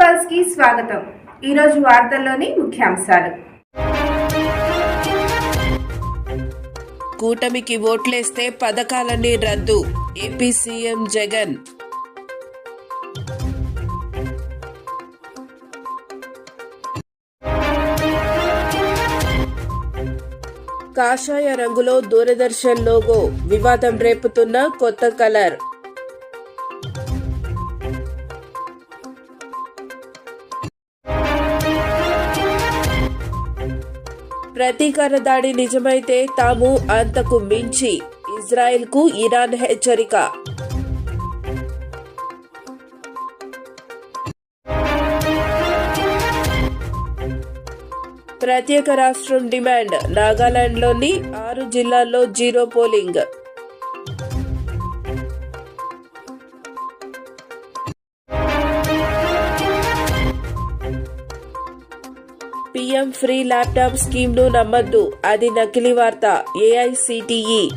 పల్స్కి స్వాగతం. ఈరోజు వార్తల్లోని ముఖ్యాంశాలు. కూటమికి ఓట్లేస్తే పథకాలన్నీ రద్దు ఏపీ సీఎం జగన్. కాషాయ రంగులో దూరదర్శన్ లోగో వివాదం రేపుతున్న కొత్త కలర్. ప్రతీకార దాడి నిజమైతే తాము అంతకు మించి ఇజ్రాయెల్కు ఇరాన్ హెచ్చరిక. ప్రత్యేక రాష్ట్రం డిమాండ్ నాగాలాండ్లోని ఆరు జిల్లాల్లో zero polling. PM free laptop స్కీమ్ను నమ్మద్దు. అది నకిలీ వార్త. ఏఐసిటిఈ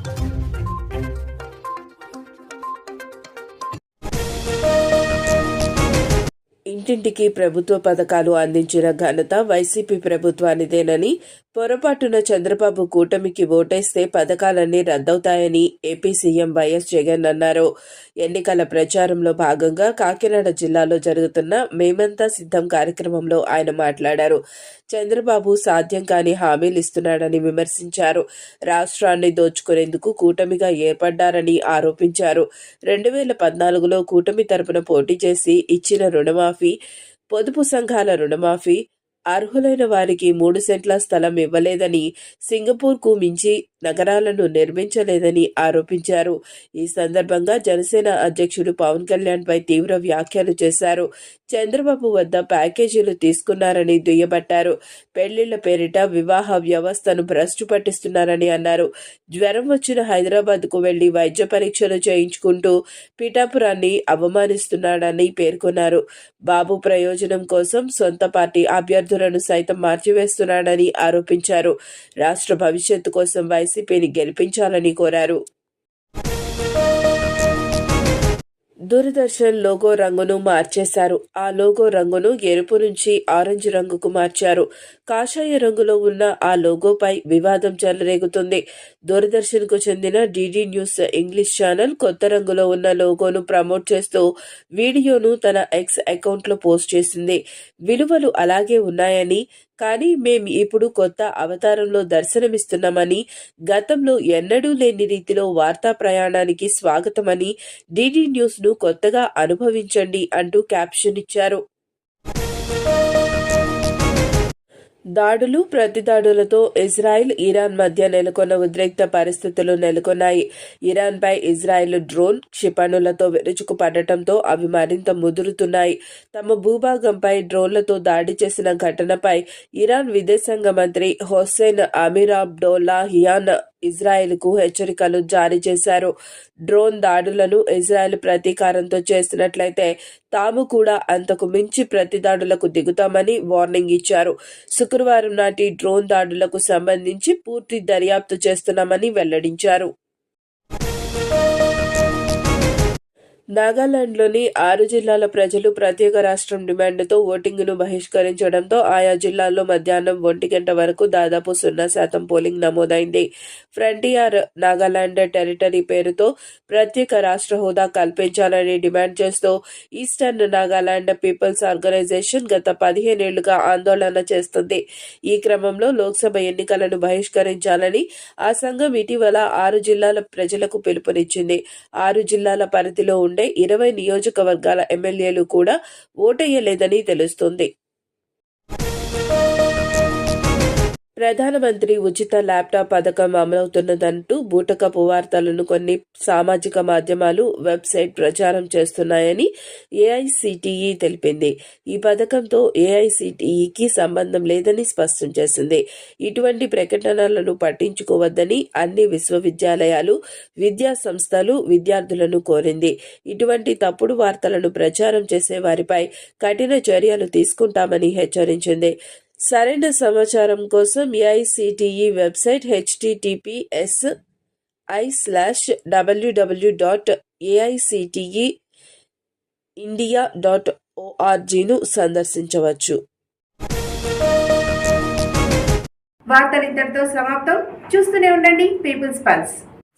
ఇంటింటికి ప్రభుత్వ పథకాలు అందించిన ఘనత వైసీపీ ప్రభుత్వానిదేనని పొరపాటున చంద్రబాబు కూటమికి ఓటేస్తే పథకాలన్నీ రద్దవుతాయని ఏపీ సీఎం వైఎస్ జగన్ అన్నారు. ఎన్నికల ప్రచారంలో భాగంగా కాకినాడ జిల్లాలో జరుగుతున్న మేమంతా సిద్ధం కార్యక్రమంలో ఆయన మాట్లాడారు. చంద్రబాబు సాధ్యం కాని హామీలు ఇస్తున్నాడని విమర్శించారు. రాష్ట్రాన్ని దోచుకునేందుకు కూటమిగా ఏర్పడ్డారని ఆరోపించారు. రెండు వేల పద్నాలుగులో కూటమి తరపున పోటీ చేసి ఇచ్చిన రుణమాఫీ పొదుపు సంఘాల రుణమాఫీ అర్హులైన వారికి మూడు సెంట్ల స్థలం ఇవ్వలేదని సింగపూర్కు మించి నగరాలను నిర్మించలేదని ఆరోపించారు. ఈ సందర్భంగా జనసేన అధ్యక్షుడు పవన్ కళ్యాణ్ పై తీవ్ర వ్యాఖ్యలు చేశారు. చంద్రబాబు వద్ద ప్యాకేజీలు తీసుకున్నారని దుయ్యబట్టారు. పెళ్ళిళ్ళ పేరిట వివాహ వ్యవస్థను భ్రష్టు పట్టిస్తున్నారని అన్నారు. జ్వరం వచ్చిన హైదరాబాద్కు వెళ్ళి వైద్య పరీక్షలు చేయించుకుంటూ పిఠాపురాన్ని అవమానిస్తున్నాడని పేర్కొన్నారు. బాబు ప్రయోజనం కోసం సొంత పార్టీ అభ్యర్థులను సైతం మార్చివేస్తున్నాడని ఆరోపించారు. రాష్ట్ర భవిష్యత్తు కోసం వైసీపీని గెలిపించాలని కోరారు. దూరదర్శన్ లోగో రంగును మార్చేశారు. ఆ లోగో రంగును ఎరుపు నుంచి ఆరెంజ్ రంగుకు మార్చారు. కాషాయ రంగులో ఉన్న ఆ లోగోపై వివాదం చెలరేగుతుంది. దూరదర్శన్కు చెందిన డిడి న్యూస్ ఇంగ్లీష్ ఛానల్ కొత్త రంగులో ఉన్న లోగోను ప్రమోట్ చేస్తూ వీడియోను తన ఎక్స్ అకౌంట్లో పోస్ట్ చేసింది. విలువలు అలాగే ఉన్నాయని కానీ మేం ఇప్పుడు కొత్త అవతారంలో దర్శనమిస్తున్నామని గతంలో ఎన్నడూ లేని రీతిలో వార్తా ప్రయాణానికి స్వాగతమని డిడి న్యూస్ను కొత్తగా అనుభవించండి అంటూ క్యాప్షన్ ఇచ్చారు. దాడులు ప్రతిదాడులతో ఇజ్రాయెల్ ఇరాన్ మధ్య నెలకొన్న ఉద్రిక్త పరిస్థితులు నెలకొన్నాయి. ఇరాన్పై ఇజ్రాయెల్ డ్రోన్ క్షిపణులతో విరుచుకు పడటంతో అవి మరింత ముదురుతున్నాయి. తమ భూభాగంపై డ్రోన్లతో దాడి చేసిన ఘటనపై ఇరాన్ విదేశాంగ మంత్రి హొస్సేన్ అమీరాబ్డోలాహియాన్ ఇజ్రాయెల్కు హెచ్చరికలు జారీ చేశారు. డ్రోన్ దాడులను ఇజ్రాయెల్ ప్రతీకారంతో చేస్తున్నట్లయితే తాము కూడా అంతకు మించి ప్రతిదాడులకు దిగుతామని వార్నింగ్ ఇచ్చారు. శుక్రవారం నాటి డ్రోన్ దాడులకు సంబంధించి పూర్తి దర్యాప్తు చేస్తున్నామని వెల్లడించారు. నాగాలాండ్లోని ఆరు జిల్లాల ప్రజలు ప్రత్యేక రాష్ట్రం డిమాండ్తో ఓటింగ్ను బహిష్కరించడంతో ఆయా జిల్లాల్లో మధ్యాహ్నం ఒంటి గంట వరకు దాదాపు సున్నా శాతం పోలింగ్ నమోదైంది. ఫ్రంటియర్ నాగాలాండ్ టెరిటరీ పేరుతో ప్రత్యేక రాష్ట్ర హోదా కల్పించాలని డిమాండ్ చేస్తూ ఈస్టర్న్ నాగాలాండ్ పీపుల్స్ ఆర్గనైజేషన్ గత పదిహేనేళ్ళుగా ఆందోళన చేస్తుంది. ఈ క్రమంలో లోక్సభ ఎన్నికలను బహిష్కరించాలని ఆ సంఘం ఇటీవల ఆరు జిల్లాల ప్రజలకు పిలుపునిచ్చింది. ఆరు జిల్లాల పరిధిలో ఉండే ఇరవై నియోజకవర్గాల ఎమ్మెల్యేలు కూడా ఓటెయ్యలేదని తెలుస్తోంది. ప్రధానమంత్రి ఉచిత ల్యాప్టాప్ పథకం అమలవుతున్నదంటూ బూటకపు వార్తలను కొన్ని సామాజిక మాధ్యమాలు వెబ్సైట్ ప్రచారం చేస్తున్నాయని ఏఐసిటిఈ తెలిపింది. ఈ పథకంతో ఏఐసిటిఈకి సంబంధం లేదని స్పష్టం చేసింది. ఇటువంటి ప్రకటనలను పట్టించుకోవద్దని అన్ని విశ్వవిద్యాలయాలు విద్యా సంస్థలు విద్యార్థులను కోరింది. ఇటువంటి తప్పుడు వార్తలను ప్రచారం చేసే వారిపై కఠిన చర్యలు తీసుకుంటామని హెచ్చరించింది. సరైన సమాచారం కోసం AICTE website HTTPS I slash W W dot AICTE India dot ఓఆర్జీను సందర్శించవచ్చు. వార్తలు ఇంతటితో సమాప్తం. చూస్తూనే ఉండండి పీపుల్స్ పల్స్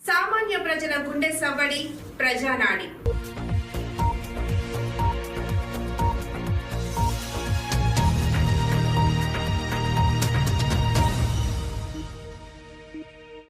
సామాన్య ప్రజల గుండె సవ్వడి ప్రజానాడి.